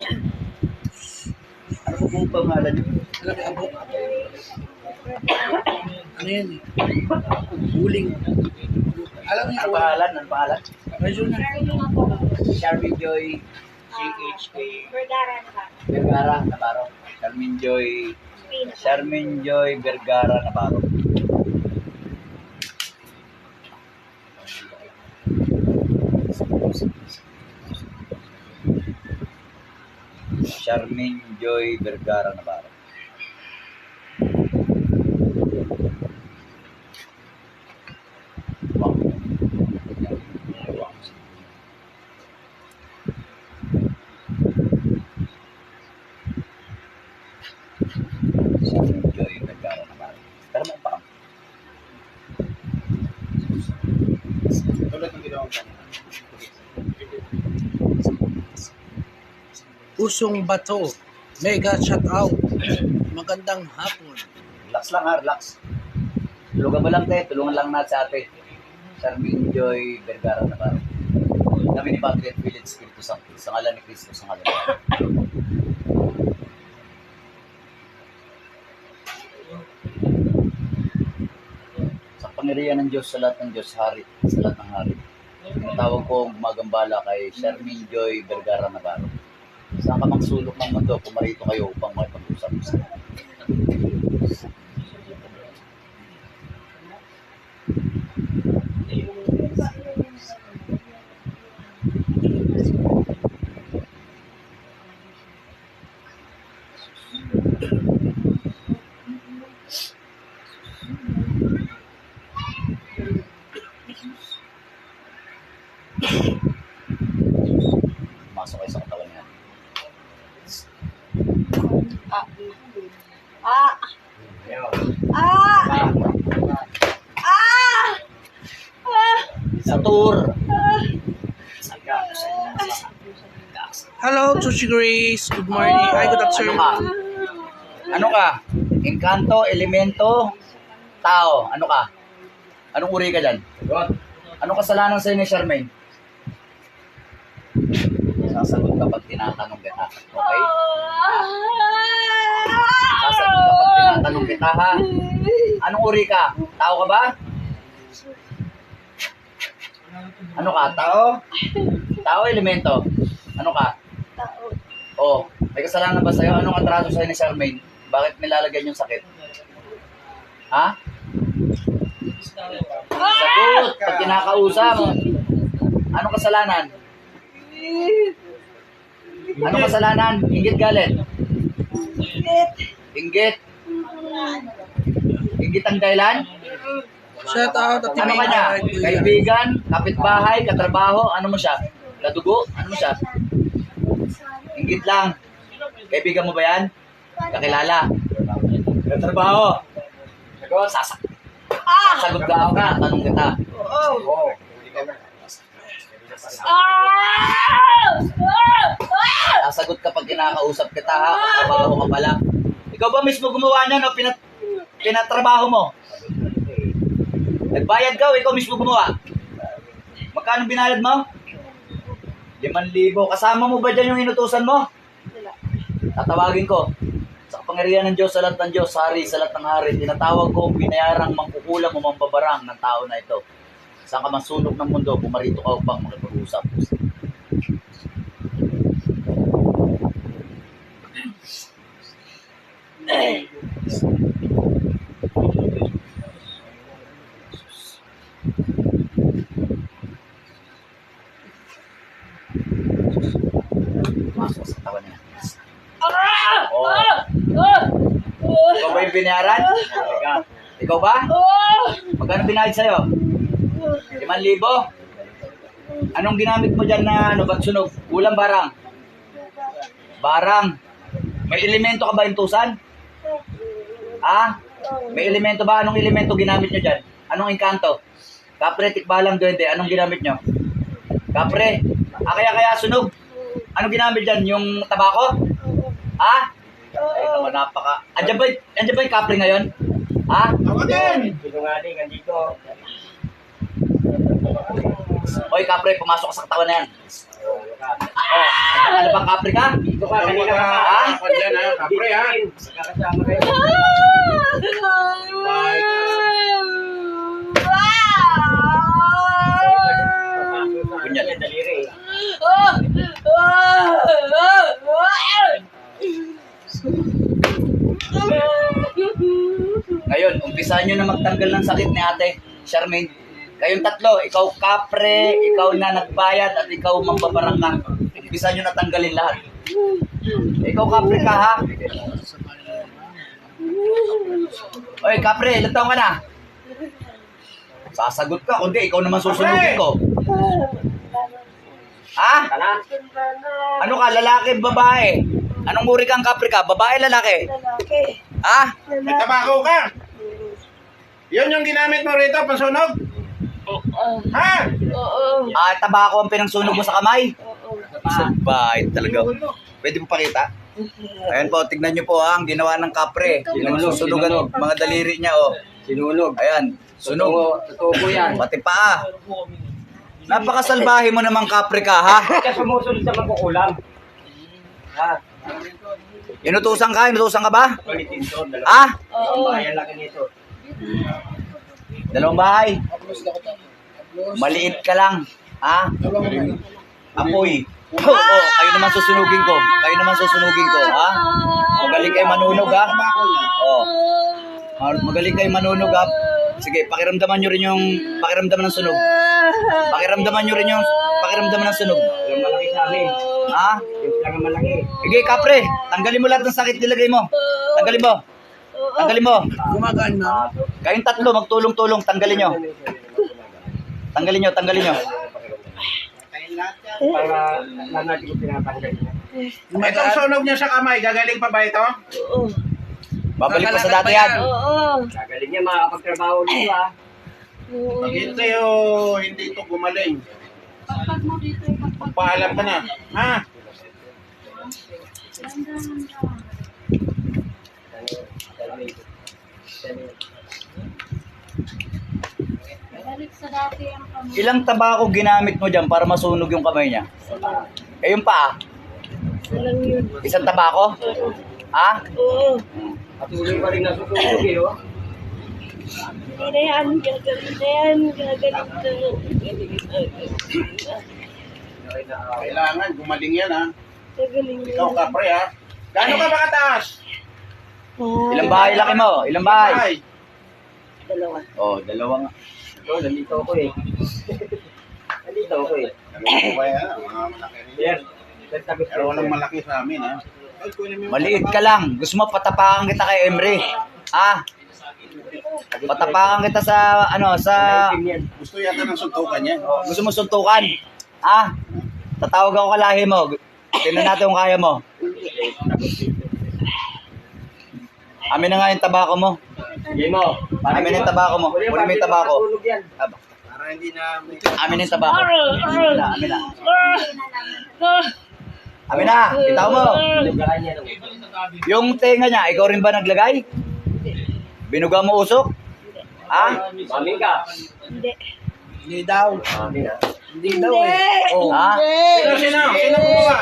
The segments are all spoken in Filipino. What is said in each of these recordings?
Ano po pong pangalan niyo? Alam mo, abo. Ano yan eh? Huling. Alam niyo, Ano pangalan? Ano pangalan? Medyo na. Charmin Joy CHK Vergara na ba? Vergara Navarro. Charmin Joy. Charmin Joy Vergara Navarro. Charmin Joy Vergara Navarro. Wow. Wow. Charmin Joy Vergara Navarro. Pero may pa. Tulad ng ginawa ko. Pusong Bato. Mega shout out. Magandang hapon. Relax lang ha, relax. Tulungan mo lang te, tulungan lang natin sa ate. Charmin Joy Vergara Navarro. Kami ni Patriot Village Espiritu Santo. Sa ngalan ni Cristo, sa ngalan Sa pangyarihan ng Diyos, sa lahat ng Diyos, hari, sa lahat ng hari. Tinatawag ko ang gumagambala kay Charmin Joy Vergara Navarro. Saan ka mang sulok ng mundo, pumarito kayo upang makipag-usap sa Masok kayo sa katawan niya. Ah. Ah. Ah. Ah. Ah. Sa tour. Hello, Chuchi Grace. Good morning. Hi, good Ano afternoon. ka? Ano ka? Encanto, elemento, tao. Ano ka? Anong uri ka dyan? Anong kasalanan sa'yo ni Charmaine? Sasagot kapag tinatanong kita. Okay? Sasagot kapag tinatanong kita, ha? Anong uri ka? Tao ka ba? Ano ka? Tao? Tao, elemento? Ano ka? Tao. Oh, may kasalanan ba sa'yo? Anong atraso sa'yo ni Charmaine? Bakit nilalagyan yung sakit? Ha? Sagot! Pag kinakausap. Anong kasalanan? Anong kasalanan? Inggit galit? Inggit? Inggit ang dahilan? Shout out at Ano ka niya? Kaibigan? Kapitbahay? Katrabaho? Ano mo siya? Kadugo? Ano mo siya? Inggit lang. Kaibigan mo ba yan? Kakilala? Katrabaho? Sasak. Sagot ka ako ka. Tanong kita. Oh. Ah. Ah. Sasagot ka pag kinakausap kita ha. Katrabaho ka pala. Ikaw ba mismo gumawa niyan o pinat pinatrabaho mo? Nagbayad ka o ikaw mismo gumawa? Magkano binayad mo? 5,000. Kasama mo ba dyan yung inutusan mo? Wala. Tatawagin ko. Sa kapangyarihan ng Diyos, sa lahat ng Diyos, hari, sa lahat ng hari, tinatawag ko ang binayarang mangkukulam o mambabarang ng tao na ito. Saan ka man sulok ng mundo, pumarito ka upang makipag-usap. Masok sa tawa niya. Ah. Oh. Ah. Ah. Ah. Ikaw ba yung binayaran? Ikaw ba? Ah. Magkano binayad sa'yo? 5,000? Anong ginamit mo dyan na ano, ba't sunog? Ulam barang? Barang. May elemento ka ba intusan? Ah? May elemento ba? Anong elemento ginamit nyo dyan? Anong engkanto? Kapre, tikbalang, duwende. Anong ginamit nyo? Kapre. Ah, kaya kaya sunog. Anong ginamit dyan? Yung tabako? Ah? Ay, naman, napaka... Andiyan ba, andiyan ba yung kapre ngayon? Ha? Ako din! Sinungaling, andito. Hoy, kapre, pumasok ka sa katawan na yan. Oh, ano bang kapre ka? Ito ka, kanina ka. Ha? Dyan ha, kapre ha. Magkakasama kayo. Ganyan. Ngayon, umpisahan nyo na magtanggal ng sakit ni ate, Charmaine. Kayong tatlo, ikaw kapre, ikaw na nagbayad, at ikaw mambabarang ka. Umpisahan nyo na tanggalin lahat. Ikaw kapre ka ha? Oy, kapre, ilan taong ka na? Sasagot ka, kundi ikaw naman susunugin ko. Ha? Tala. Ano ka, lalaki, babae? Anong uri kang kapre ka? Babae, lalaki? Ha? May tabako ka. Yun yung ginamit mo rito, pansunog. Ha? Ah, tabako ang pinangsunog mo sa kamay? Sabay talaga. Pwede mo pakita? Ayan po, tignan nyo po ah, ang ginawa ng kapre. Pinagsusunugan mga daliri niya oh. Sinunog. Ayan, sunog. Totoo po yan. Pati paa. Napakasalbahe mo naman kapre ka ha. Kaya sumusunod sa magkukulam. Ha? Inutusan ka, inutusan ka ba? Kulitin to. Ha? Dalawang bayan laki nito. Dalawang bahay. Maliit ka lang. Ha? Apoy. Oo, oh, kayo naman susunugin ko. Kayo naman susunugin ko, ha? Magaling kayo manunog, ha? Oh. Mar- Magaling kayo manunog, ha? Sige, pakiramdaman nyo rin yung pakiramdaman ng sunog. Pakiramdaman nyo rin yung pakiramdaman ng sunog. Yung malaki sa amin. Ha? Yung lang ang malaki. Sige, kapre. Tanggalin mo lahat ng sakit nilagay mo. Tanggalin mo. Tanggalin mo. Gumagaan na. Kayong tatlo, magtulong-tulong. Tanggalin nyo. Tanggalin nyo, tanggalin nyo. Para lang natin kung pinapanggal niya. Itong sunog niya sa kamay, gagaling pa ba ito? Babalik pa sa dati yan. Gagaling niya, makakapagtrabaho dito ah. Pag hindi o hindi ito gumaling. Magpaalam ka na. Ha? Balik sa dati ang kamay. Ilang tabako ginamit mo dyan para masunog yung kamay niya? Eh, yung paa? Isang tabako? Ha? Oo. Patuloy pa rin nasusunog eh, oh. Hindi na yan. Gagaling na yan. Gagaling na. Kailangan gumaling yan ha. Gagaling Ikaw kapre ha. Gaano ka ba kataas? Ilang bahay laki mo? Ilang bahay? Ay. Dalawa. Oh, dalawa nga. Ito, nandito ako eh. nandito ako eh. Yan. Pero walang malaki sa amin ha. Maliit ka lang. Gusto mo patapakan kita kay Emre. Ah, patapakan kita sa, ano, sa, Gusto yata ng suntukan yan. gusto mo suntukan. Ah, tatawag ako kalahi mo. Tingnan natin kung kaya mo. Amin na nga yung tabako mo. Sige mo. Amin na yung tabako mo. Kunin mo yung tabako. Aba, Para hindi na. Amin na yung tabako. Amin na, amin na. Amin na, bitaw mo. Yung tenga niya, ikaw rin ba naglagay? Binuga mo usok? Ha? Mami ka. Hindi. Hindi daw. Mami na. Hindi daw eh. Oh. Ha? Sino, sino? Sino gumawa?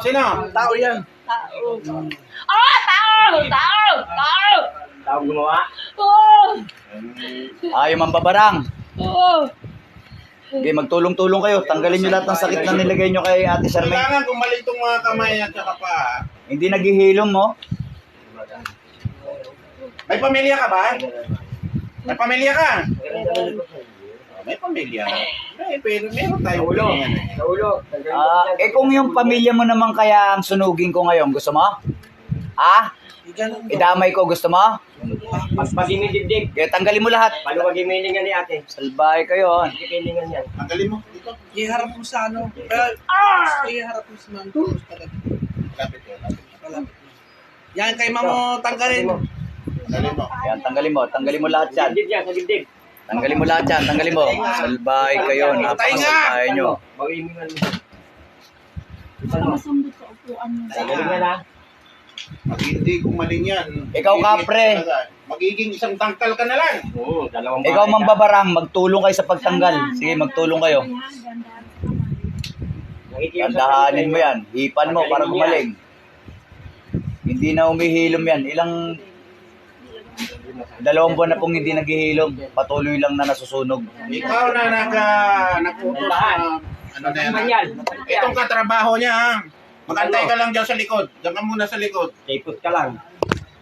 Sino? Tao yan. Tao. Ah! Tao! Tao! Tao! Tao gumawa? Oo! Ah, yung mambabarang. Oo! Okay, magtulong-tulong kayo. Tanggalin nyo lahat ng sakit na nilagay nyo kay Ate Charmaine. Kailangan gumaling itong mga kamay at saka pa. Hindi naghihilom mo. May pamilya ka ba? May pamilya ka? May pamilya. May, pero meron tayo ulo. Sa ulo. Ah, eh kung yung pamilya mo naman kaya ang sunugin ko ngayon, gusto mo? Ah? Idamay ko, gusto mo? Pagpagin dibdib. Kaya tanggalin mo lahat. Paluwagin milingan ni ate. Salbahe kayo. ah. Kikilingan yan. Tanggalin mo. Dito. Iharap mo sa ano. Ah! Iharap mo sa mga tulos talaga. Lapit ko. Lapit. Malapit na. Yan kay mamo tanggalin. Tanggalin mo. Ayan, tanggalin mo. Tanggalin mo lahat yan. Dibdib yan. Sa dibdib. Tanggalin mo lahat yan. Tanggalin mo. Salbahe kayo. Napakasalbahe nyo. Bawimingan mo. Masambot sa upuan mo. Tanggalin nga na. Pag hindi gumaling yan. Ikaw, kapre. Magiging isang tangkal ka na lang. Oo, dalawang Ikaw mambabarang, magtulong kayo sa pagtanggal. Sige, magtulong kayo. Tandahanin mo yan. Hipan mo para gumaling. Hindi na umihilom yan. Ilang dalawang buwan na pong hindi naghihilom. Patuloy lang na nasusunog. Ikaw na nag, uh, nag-utos na, ano na yan. Itong katrabaho niya, ha? Magantay ka lang dyan sa likod. Diyan ka muna sa likod. Tapos ka lang.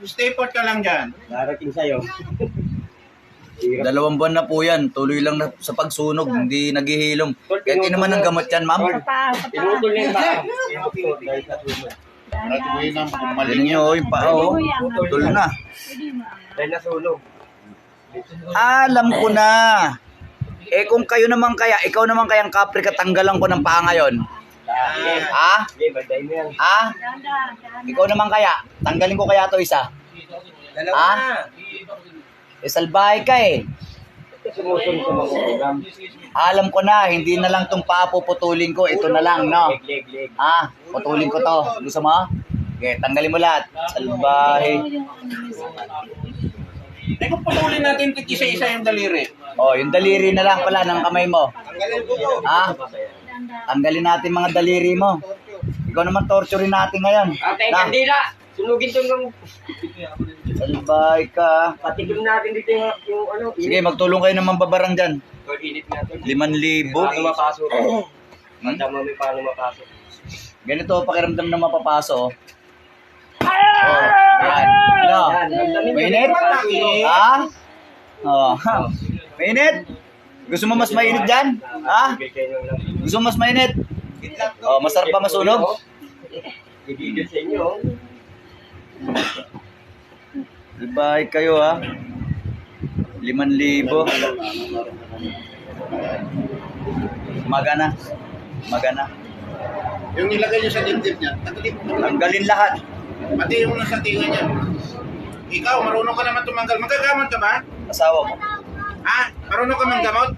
Stay put ka lang dyan. Darating sa'yo. Dalawang buwan na po yan. Tuloy lang na sa pagsunog. Hindi naghihilom. Kahit di naman ang gamot yan, ma'am. Pinutol niya yung baka. Pinutol dahil sa sunog. Ratuloy na Galing kumaling nyo, oh, yung paa, oh. Tuloy na. Dahil nasunog. Alam ko na. Eh kung kayo naman kaya, ikaw naman kayang kapre katanggalan ko ng paa ngayon. Ha? Mo yan. Ha? Ikaw naman kaya, tanggalin ko kaya to isa. Dalawa Ha? na. Eh, salbahe ka eh. Alam ko na, hindi na lang tong paa puputulin ko. Ito na lang, no? Ha? Putulin ko to. Gusto mo? Okay, tanggalin mo lahat. Salbahe. Kung putulin natin isa-isa yung daliri. Oh, yung daliri na lang pala ng kamay mo. Ha? Tanggalin natin mga daliri mo. Ikaw naman torturein natin ngayon. Ate, Na, kandila! Sunugin to ng... salbahe ka. Patikim natin dito yung, yung ano. Sige, magtulong kayo ng mambabarang dyan. Tol, init natin. Liman libo. Paano mapasok? Mandama mo paano mapasok. Ganito pakiramdam na mapapaso. Oh. Oh, yan. Ano? Mainit? Ha? Oh. Mainit? Gusto mo mas mainit dyan? Ha? Gusto mo mas mainit? Oh, masarap ba masunog? Ibigay sa inyo. Ibay kayo ha. Liman libo. Magana. Magana. Yung nilagay niyo sa dibdib niya, tanggalin mo. Tanggalin lahat. Pati yung nasa tinga niya. Ikaw, marunong ka naman tumanggal. Magagamot ka ba? Asawa mo. Ha? Marunong ka manggamot?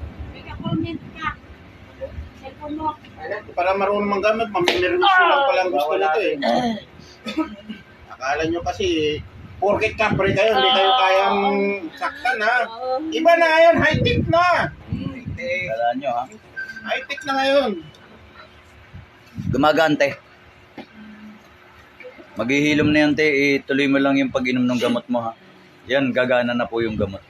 Para marunong manggamot, maminervis mo lang palang gusto nito eh. Akala nyo kasi, porket kapre kayo, hindi kayo kayang saktan ha. Iba na ngayon, high-tech na. Kala nyo ha. High-tech na ngayon. Gumagante. Maghihilom na yan, te. Ituloy mo lang yung pag-inom ng gamot mo, ha. Yan, gagana na po yung gamot.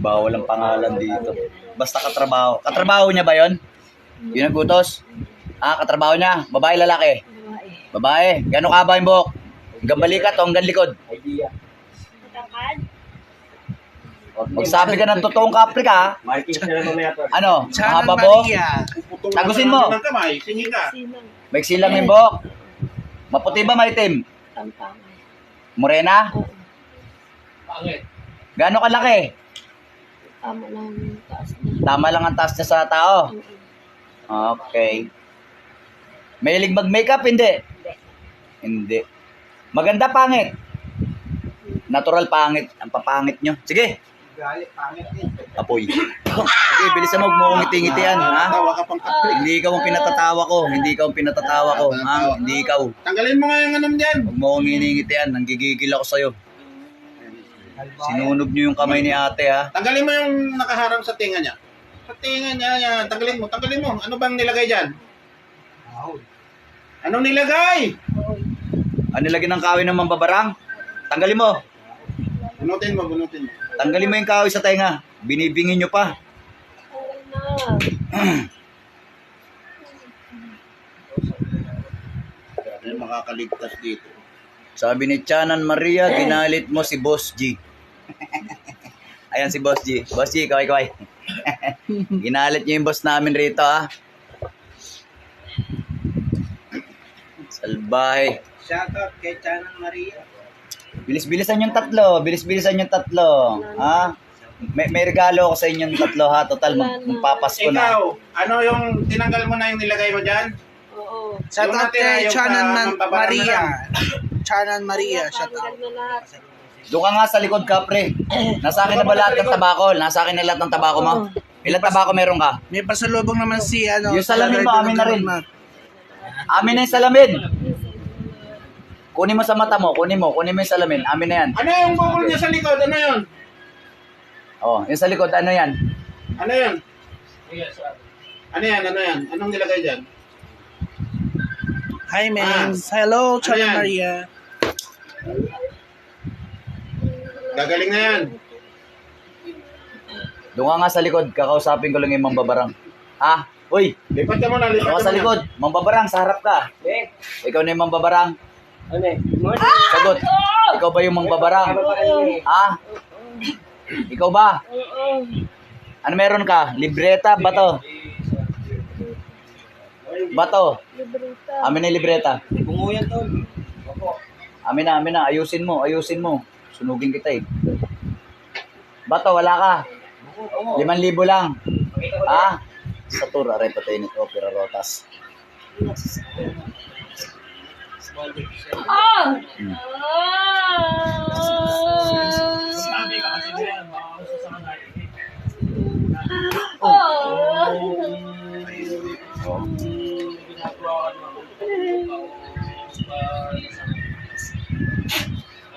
Bawal ang pangalan dito. Basta katrabaho. Katrabaho niya ba yon? Yung nagutos? Ah, katrabaho niya. Babae, lalaki? Babae. Gano'n ka ba yung buhok? Hanggang balikat o hanggang likod? Idea. Magsabi ka ng totoong kapre ka. Ano? Mahaba. Putol Tagusin mo. naman ng kamay, singi ka. Maiksi lang yung buhok. Maputi ba maitim? Morena? Gaano kalaki? Tama lang yung taas niya. Tama lang ang taas niya sa tao. Okay. Mahilig mag-makeup? Hindi. Hindi. Maganda pangit. Natural pangit. Ang papangit nyo. Sige. Apoy. Sige, bilisan mo. Huwag mo ngiti-ngitian. Ha? Tawa ka pang. Hindi ikaw ang pinatatawa ko. Hindi ikaw ang pinatatawa ko. Ha? Hindi ikaw. Tanggalin mo nga yung anong dyan. Huwag mo nginingitian. Nanggigigil ako sa'yo. Sinunog niyo yung kamay ni ate ha. Tanggalin mo yung nakaharang sa tinga niya. Sa tinga niya, yan. Tanggalin mo, tanggalin mo. Ano bang nilagay dyan? Anong nilagay? Ano nilagyan ng kahoy ng mambabarang? Tanggalin mo. Bunutin mo, bunutin mo. Tanggalin mo yung kahoy sa tenga. Binibingin nyo pa. Na? Grabe, makakaligtas dito. Sabi ni Chanan Maria, ginalit mo si Boss G. Ayan si Boss G. Boss G, kaway kaway. ginalit niyo yung boss namin rito ha. Salbahe. Shoutout kay Chanan Maria. Bilis-bilisan yung tatlo. Bilis-bilisan yung tatlo. Ha? May, may regalo ako sa inyong tatlo ha. Total, mag, magpapasko na. Ikaw, ano yung tinanggal mo na yung nilagay mo dyan? Oo. Shoutout natira kay Chanan Man- Maria. Chanan Maria, na lahat. Doon ka nga sa likod, kapre. Nasa akin na ba lahat ng tabako? Nasa akin na lahat ng tabako mo? Ilan tabako meron ka? May pasalubong naman si ano. Yung salamin mo, amin na rin. Amin na yung salamin. Kunin mo sa mata mo, kunin mo, kunin mo yung salamin. Amin na yan. Ano yung bukol niya sa likod? Ano yun? Oh, yung sa likod, ano yan? Ano yan? Ano yan? Ano yan? Anong nilagay dyan? Hi, Mengs. Hello, Chana Ayan. Maria. Gagaling na yan. Doon ka nga sa likod, kakausapin ko lang yung mambabarang. Ha? Uy, Lipat ka muna, lipat doon ka ka sa likod. Mambabarang, sa harap ka. Eh, Ikaw na yung mambabarang. ano eh? Sagot. Ikaw ba yung mambabarang? Ha? Ikaw ba? Oo. Ano meron ka? Libreta? Bato? Bato? Libreta. Amin na yung libreta. Bungo yan tol. Opo. Amin na, amin na. Ayusin mo, ayusin mo. Sunugin kita eh. Bato, wala ka. Liman libo lang. Ah? Sa tour, areto tayo nito, Opera Rotas. Ah! Hmm.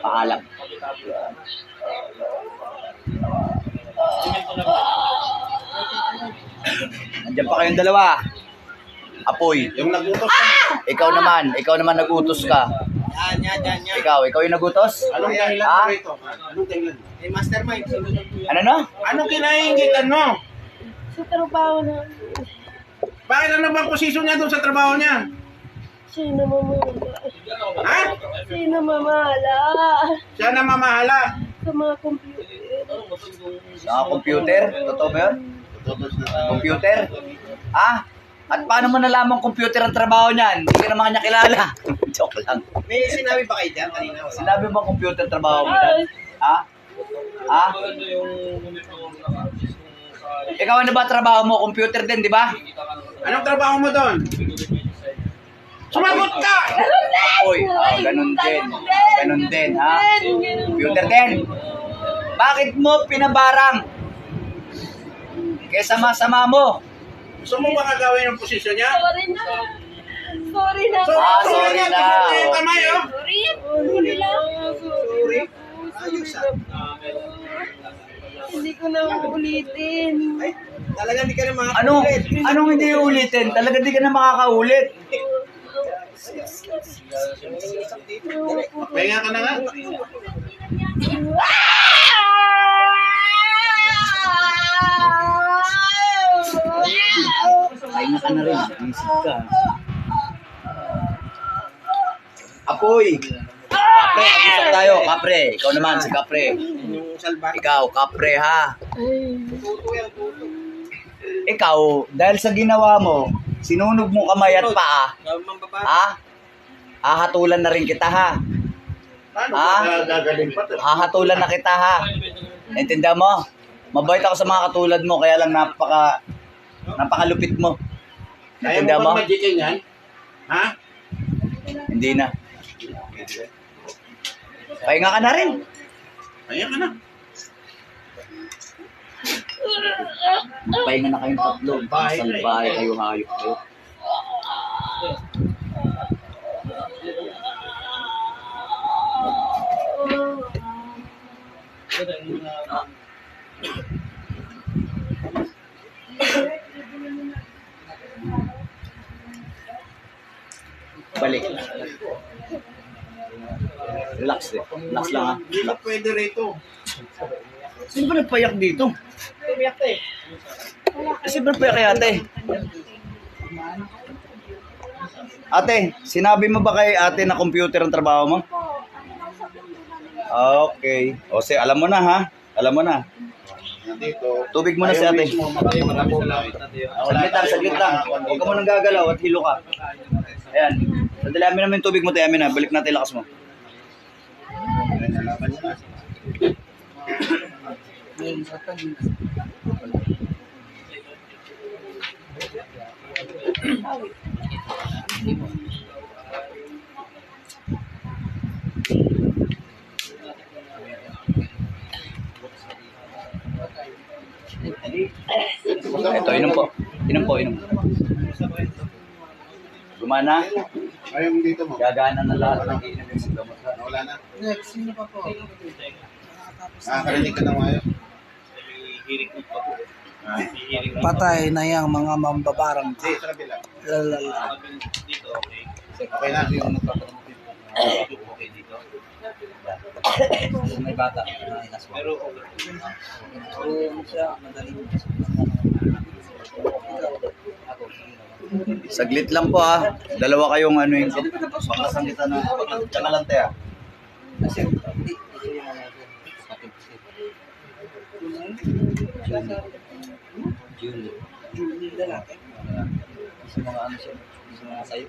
Paalam. Nandiyan pa kayong dalawa. Apoy. Yung nagutos ka. Ikaw naman, ikaw naman nagutos ka. Yan, yan, yan, yan. Ikaw, ikaw yung nagutos? Anong dahilan mo rito? Anong dahilan? Hey, mastermind. Ano na? Anong kinaingitan mo? Sa trabaho na. Bakit ano bang posisyon niya doon sa trabaho niya? Siya namamahala. Ha? Siya namamahala. Siya na mamahala. Sa mga computer. Sa computer? Totoo ba yun? Computer? Ah? At paano mo nalaman computer ang trabaho niyan? Hindi ka naman kanya kilala. Joke lang. May sinabi ba kayo dyan kanina? Wala. Sinabi mo computer ang trabaho mo dyan? Ha? Ha? Ikaw ano ba trabaho mo? Computer din, di ba? Anong trabaho mo doon? Sumagot ka! Oy, ah, ganun din. Ganun din, ha? Computer din. Bakit mo pinabarang? Kesa masama mo. Gusto mo ba gagawin yung posisyon niya? Sorry na. Sorry na. So, Ah, sorry sorry na. kamay, oh. Sorry. Sorry lang. Sorry. Ayos ah. Hindi ko na uulitin. Talaga hindi ka na mga Ano? Anong hindi ulitin? Talaga di ka na makakaulit. Pahinga ka na nga. Pahinga ka na rin. Isip ka. Apoy! Kapre, mag-usap tayo. Kapre, ikaw naman si Kapre. Ikaw, Kapre ha. Ikaw, dahil sa ginawa mo, sinunog mo kamay at paa, ha? Hahatulan na rin kita ha. Ah? to? Hahatulan na kita ha. Naintindihan mo? Mabait ako sa mga katulad mo, kaya lang napaka, napakalupit mo. Naintindihan mo? Ha? Hindi na. Pahinga ka na rin. Pahinga ka na. Pahinga na kayong tatlo. Bahay eh. Salbahe kayo, hayop kayo. Balik. Relax din. Relax lang ha. Na pwede rito. Sino ba nagpayak dito? Tumiyak eh. Kasi ba nagpayak kay ate? Ate, sinabi mo ba kay ate na computer ang trabaho mo? Okay. O sige, alam mo na ha. Alam mo na. Dito. Tubig mo na si ate. Saglit lang, saglit lang. Huwag ka mo nang gagalaw at hilo ka. Ayan. Sandali amin namin yung tubig mo, tayo amin na. Balik natin lakas mo. Niya. Ito, inom po. Inom po, inom. Gumana. Ayaw mo dito mo. Gagana na lahat ng gamot. ha? Wala na. Next, sino pa po? Nakakarinig ka na ngayon. Patay na yung mga mambabarang. Hindi, sa kabila. Lalala. Okay na. May bata. Pero Saglit lang po ah. Dalawa kayong ano yung pagkasan kita na pagkakalante ah. Julie. Julie lalaki. Sa mga ano siya, sa mga sayo.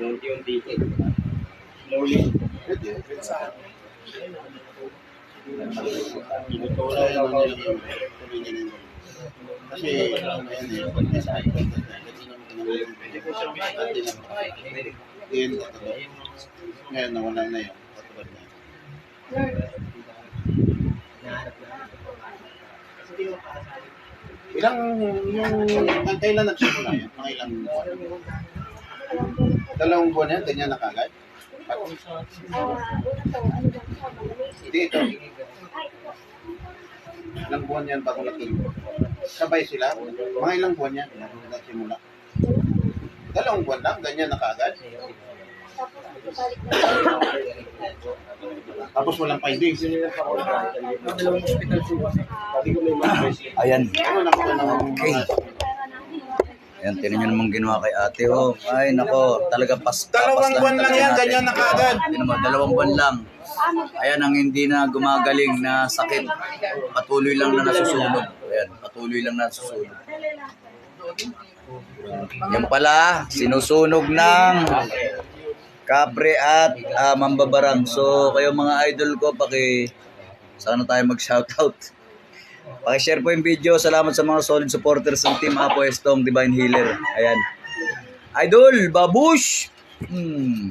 Unti-unti. Tinutulong naman nila yung tuloy niya nila. Kasi, ano yan eh, pag nasa iPad na tayo, kasi naman tinanong pwede ko siya dati lang. Yun, katulad. Ngayon, nawala na yun. Katulad na yun. Ilang, yung, kailan nagsimula yun? Mga ilang buwan? Dalawang buwan yan, ganyan na kagad? Hindi, ito. Ilang buwan yan bago natuloy? Sabay sila? Mga ilang buwan yan? Nagsimula. Dalawang buwan lang, ganyan na kagad? Tapos walang findings. Ayan. Ano Okay. Ayan, tinan nyo namang ginawa kay ate. Oh, ay, nako, talaga pas Dalawang buwan lang yan, ganyan na mo, dalawang buwan lang. Ayan ang hindi na gumagaling na sakit. Patuloy lang na nasusunog. Ayan, patuloy lang na nasusunog. Yan pala, sinusunog ng kapre at ah, mambabarang. So, kayo mga idol ko, paki sana tayo mag-shoutout. Paki-share po yung video. Salamat sa mga solid supporters ng Team Apo Estong Divine Healer. Ayan. Idol, babush! Hmm.